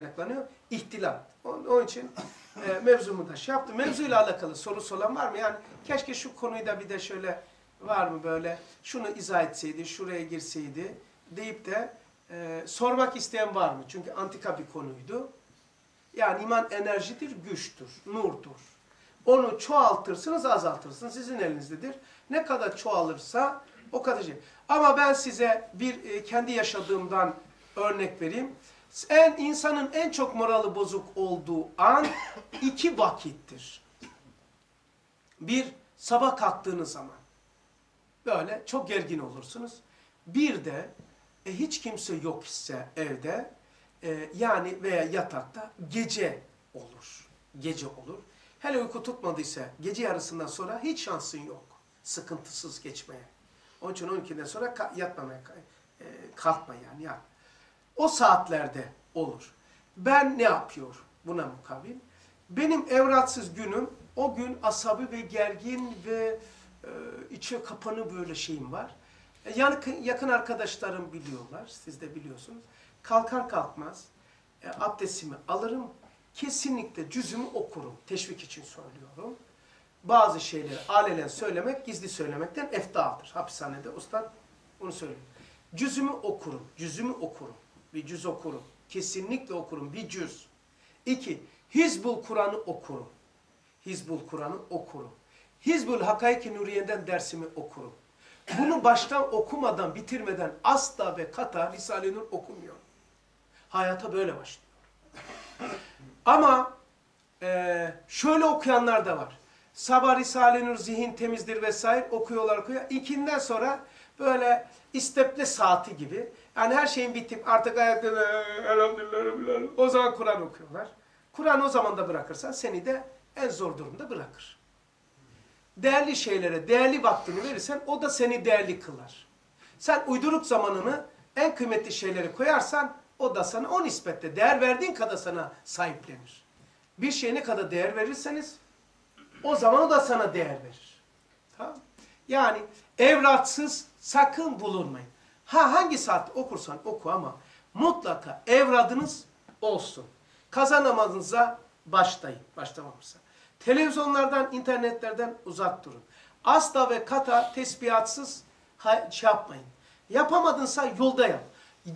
kaynaklanıyor. İhtilat. Onun, için e, mevzumu da şey yaptım. Mevzuyla alakalı sorusu olan var mı? Yani keşke şu konuyu da bir de şöyle var mı böyle şunu izah etseydi, şuraya girseydi deyip de e, sormak isteyen var mı? Çünkü antika bir konuydu. Yani iman enerjidir, güçtür, nurdur. Onu çoğaltırsınız, azaltırsınız. Sizin elinizdedir. Ne kadar çoğalırsa o kadar şey. Ama ben size bir e, kendi yaşadığımdan örnek vereyim. En insanın en çok morali bozuk olduğu an iki vakittir. Bir sabah kalktığınız zaman böyle çok gergin olursunuz. Bir de e, hiç kimse yok ise evde e, yani veya yatakta gece olur. Gece olur. Hele uyku tutmadıysa gece yarısından sonra hiç şansın yok. Sıkıntısız geçmeye. Onun için 12'den sonra yatmamaya e, kalkma yani yat. O saatlerde olur. Ben ne yapıyor buna mukabil? Benim evratsız günüm o gün asabi ve gergin ve e, içe kapanı böyle şeyim var. E, yani yakın arkadaşlarım biliyorlar, siz de biliyorsunuz. Kalkar kalkmaz e, abdestimi alırım, kesinlikle cüzümü okurum. Teşvik için söylüyorum. Bazı şeyleri alelen söylemek, gizli söylemekten eftaldır. Hapishanede ustad onu söylüyor. Cüzümü okurum, cüzümü okurum. Bir cüz okurum. Kesinlikle okurum, bir cüz. İki, Hizbul Kur'an'ı okurum. Hizbul Kur'an'ı okurum. Hizbul Hakaiki Nuriye'den dersimi okurum. Bunu baştan okumadan, bitirmeden asla ve kata Risale-i Nur okumuyor. Hayata böyle başlıyor. Ama e, şöyle okuyanlar da var. Sabah Risale-i Nur zihin temizdir vesaire okuyorlar okuyor. İkinden sonra böyle isteple saati gibi. Yani her şeyin bitip artık ayakta elhamdülillah Rabbil alemin. o zaman Kur'an okuyorlar. Kur'an o zaman da bırakırsan seni de en zor durumda bırakır. Değerli şeylere değerli vaktini verirsen o da seni değerli kılar. Sen uyduruk zamanını en kıymetli şeyleri koyarsan o da sana o nispetle değer verdiğin kadar sana sahiplenir. Bir şeye ne kadar değer verirseniz o zaman o da sana değer verir. Tamam Yani evratsız sakın bulunmayın. Ha hangi saat okursan oku ama mutlaka evradınız olsun. Kaza başlayın. Başlamamışsa. Televizyonlardan, internetlerden uzak durun. Asla ve kata tesbihatsız ha- şey yapmayın. Yapamadınsa yolda yap.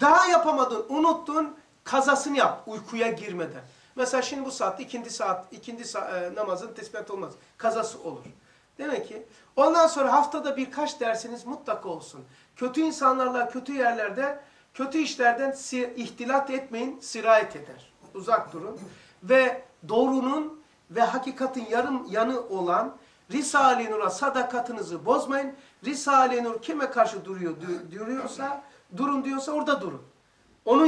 Daha yapamadın, unuttun, kazasını yap uykuya girmeden. Mesela şimdi bu saat, ikindi saat, ikindi sa- e, namazın tesbihat olmaz. Kazası olur. Demek ki ondan sonra haftada birkaç dersiniz mutlaka olsun. Kötü insanlarla kötü yerlerde, kötü işlerden ihtilat etmeyin, sirayet eder. Uzak durun. Ve doğrunun ve hakikatin yarım yanı olan Risale-i Nur'a sadakatinizi bozmayın. Risale-i Nur kime karşı duruyor, du- duruyorsa, durun diyorsa orada durun. Onun